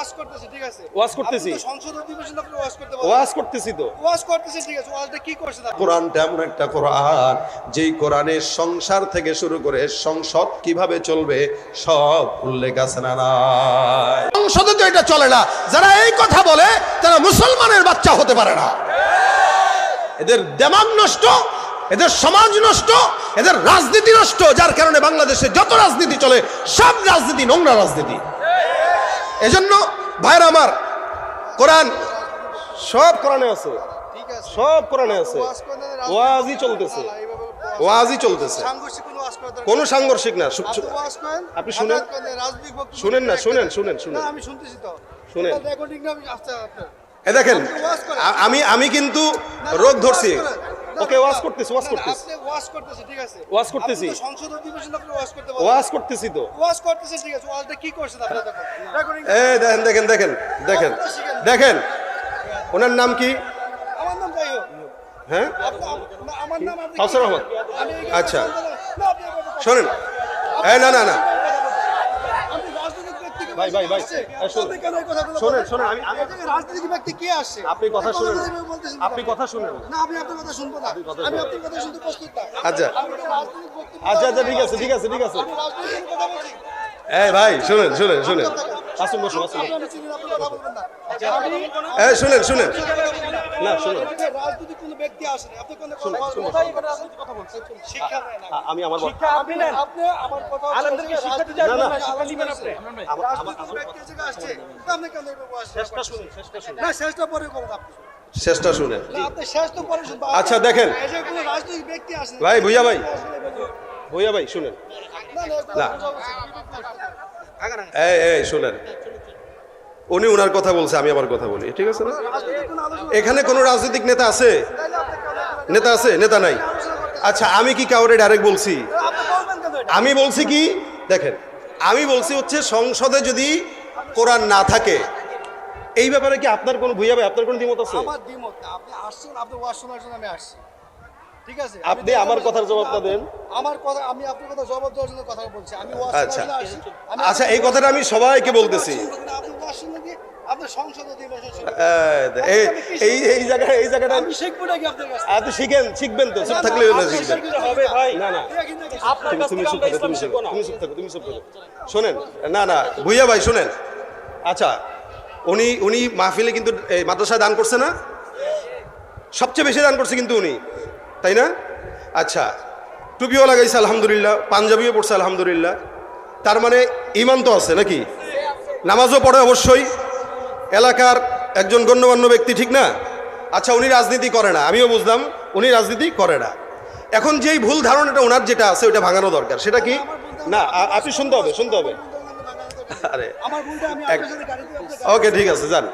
ওয়াজ করতেছি ঠিক আছে? ওয়াজ করতেছি। সংসদ অধিবেশন আপনি ওয়াজ করতে পারেন ওয়াজ করতেছি তো। ওয়াজ করতেছি ঠিক আছে। ওয়াজটা কি করছেন আপনি কোরআনটা এমন একটা কোরআন যেই কোরআনের সংসার থেকে শুরু করে সংসদ কীভাবে চলবে সব উল্লেখ আছে না নাই? সংসদে তো এটা চলে না। যারা এই কথা বলে তারা মুসলমানের বাচ্চা হতে পারে না। এদের দেমাগ নষ্ট এদের সমাজ নষ্ট এদের রাজনীতি নষ্ট যার কারণে বাংলাদেশে যত রাজনীতি চলে সব রাজনীতি নোংরা রাজনীতি। এজন্য ভাইরা আমার কোরআন সব কোরআনে আছে। ঠিক আছে। সব কোরআনে আছে। ওয়াজই চলতেছে। ওয়াজই চলতেছে। কোনো। সাংঘর্ষিক না। আপনি শুনেন। শুনেন না, শুনেন, শুনেন, শুনেন। আমি শুনতেছি তো। শুনেন। এ দেখেন আমি আমি কিন্তু রোগ ধরছি। ওকে, ওয়াজ করতেছি, ওয়াজ করতেছি। ওয়াজ করতেছি ঠিক আছে? ওয়াজ করতেছি। সংসদ অধিবেশন আপনি ওয়াজ করতে পারেন করতেছি তো। ওয়াশ করতেছি ঠিক আছে। ওয়াজটা কি করছেন আপনি তখন এই দেখেন দেখেন দেখেন দেখেন দেখেন। ওনার নাম কি? আমার নাম যাই হোক। হ্যাঁ? আমার নাম আপনি আচ্ছা। শোনেন। এই না না না আপনি রাজনৈতিক ব্যক্তি কে ভাই, ভাই, ভাই, শোনেন। শোনেন, আমি- রাজনৈতিক ব্যক্তি কে আসছে? আপনি কথা শুনেন। আপনি কথা শুনেন। না আমি আপনার কথা শুনব না। কথা আমি আপনার কথা শুনতে প্রস্তুত না। আচ্ছা। আচ্ছা আচ্ছা ঠিক আছে ঠিক আছে ঠিক আছে। এই ভাই শুনেন শুনেন শুনেন। আসুন বসুন আসুন। আপনি আমি আপনি কথা বলবেন না। এই শুনেন শুনেন। না শুনুন রাজনৈতিক কোনো ব্যক্তি আসেনি। আপনি কোনো কথা কথা বলছেন? শিক্ষা দেয় না। আমি আমার বল- আপনি নেন। আপনি আমার কথা আলমদেরকে শিক্ষা দিতে না, না। রাজনীতি রাজনৈতিক ব্যক্তি আসছে আপনি কেন এভাবে আসছেন? শেষটা শুনুন শেষটা শুনুন। না শেষটা পরে করুন আপনি। শেষটা শুনেন। আপনি শেষ পরে শুনব আচ্ছা, দেখেন। এই যে কোনো রাজনৈতিক ব্যক্তি আসেন। ভাই, ভুইয়া ভাই। ভইয়া ভাই শুনেন। না। এই এই শুনেন। উনি উনার কথা বলছে আমি আমার কথা বলি। ঠিক আছে না? এখানে কোনো রাজনৈতিক নেতা আছে? নেতা আছে? নেতা নাই। আচ্ছা আমি কি কাউরে ডাইরেক্ট বলছি? আমি বলছি কি? দেখেন আমি বলছি হচ্ছে সংসদে যদি কোরআন না থাকে এই ব্যাপারে কি আপনার কোনো ভুইয়া ভাই আপনার কোনো দ্বিমত আছে? আমার দ্বিমত না। আপনি আসছেন আপনি ওয়াজ শোনার জন্য আমি আসছি। ঠিক আছে? আপনি আমার কথার জবাবটা দেন। আমার কথা আমি আপনার কথা জবাব দেওয়ার জন্য কথা বলছি। আমি আচ্ছা। আচ্ছা এই কথাটা আমি সবাইকে বলতেছি আপনি ওয়াজ শুনলে কি আপনি সংসদ অধিবেশন শুনবেন। এই এই এই জায়গায় এই জায়গাটা আমি শিখব নাকি আপনার কাছে? আপনি শিখেন শিখবেন তো চুপ থাকলে হলো শিখবেন। হবে ভাই? না না। এটা কিন্তু কিছু- আপনার তুমি তুমি চুপ থাকো তুমি চুপ শিখব তুমি চুপ থাকো তুমি চুপ থাকো। শোনেন না না ভুইয়া ভাই শোনেন। আচ্ছা উনি উনি মাহফিলে কিন্তু এই মাদ্রাসায় দান করছে না? সবচেয়ে বেশি দান করছে কিন্তু উনি তাই না? আচ্ছা টুপিও লাগাইছে আলহামদুলিল্লাহ পাঞ্জাবিও পড়ছে আলহামদুলিল্লাহ। তার মানে ইমান তো আছে নাকি? নামাজও পড়ে অবশ্যই। এলাকার একজন গণ্যমান্য ব্যক্তি ঠিক না? আচ্ছা উনি রাজনীতি করে না আমিও বুঝলাম উনি রাজনীতি করে না। এখন যেই ভুল ধারণাটা ওনার যেটা আছে ওটা ভাঙানো দরকার। সেটা কি? না আপনি শুনতে হবে শুনতে হবে। আরে ওকে ঠিক আছে যান।